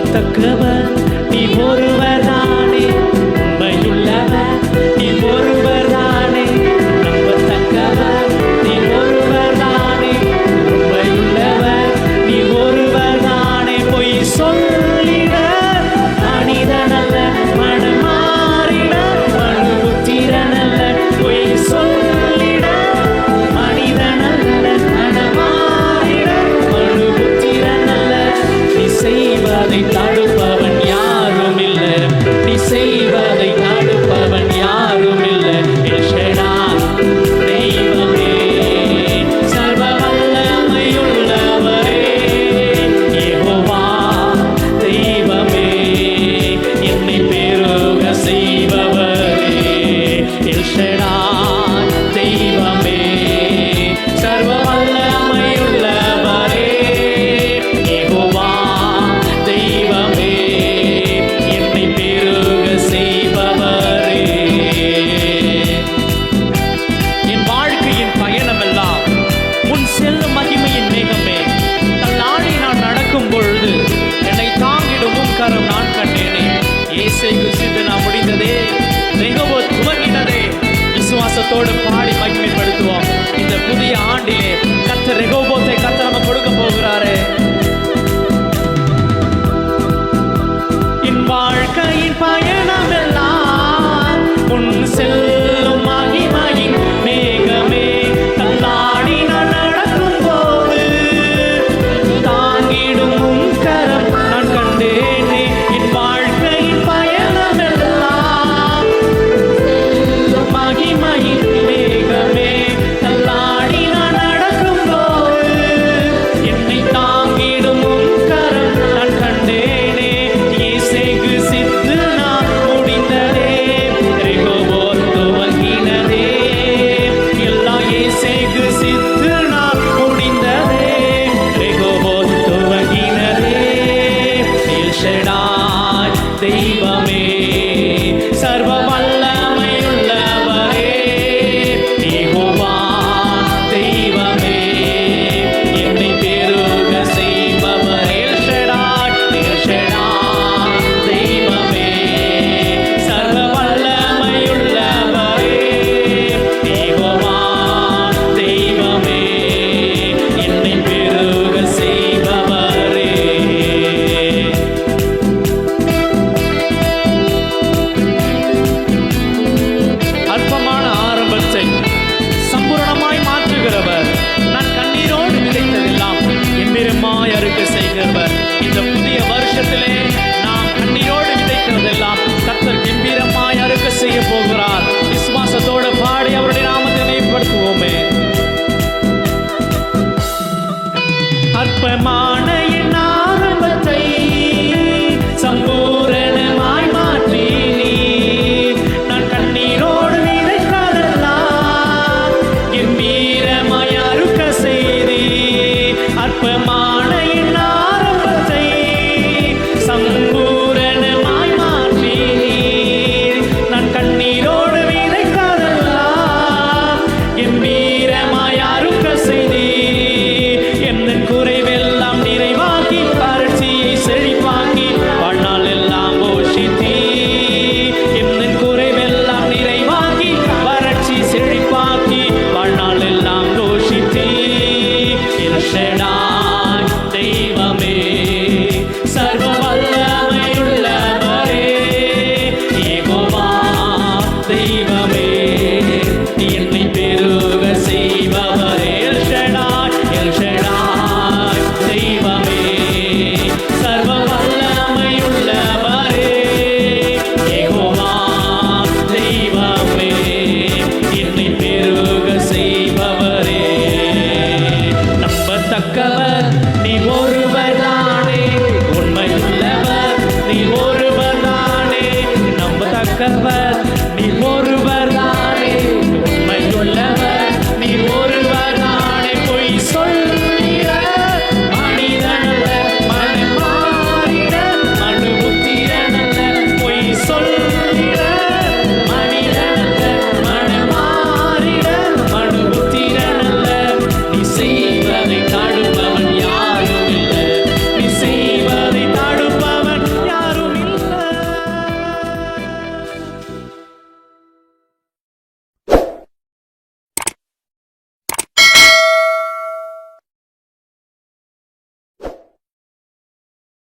வாழத்தக்கவன் நீ ஒரு புதிய ஆண்டிலே கற்ற ரெகோபோஸை கற்ற நம்ம கொடுக்க போகிறாரு. வருஷத்திலே நாம் கண்ணியோடு விதைக்கிறதெல்லாம் கத்தர் கம்பீரமாய் அறுக்க செய்ய போகிறார். விசுவாசத்தோடு பாடி அவருடைய நாமத்தை நினைவுபடுத்துவோமே அற்பமான acabar.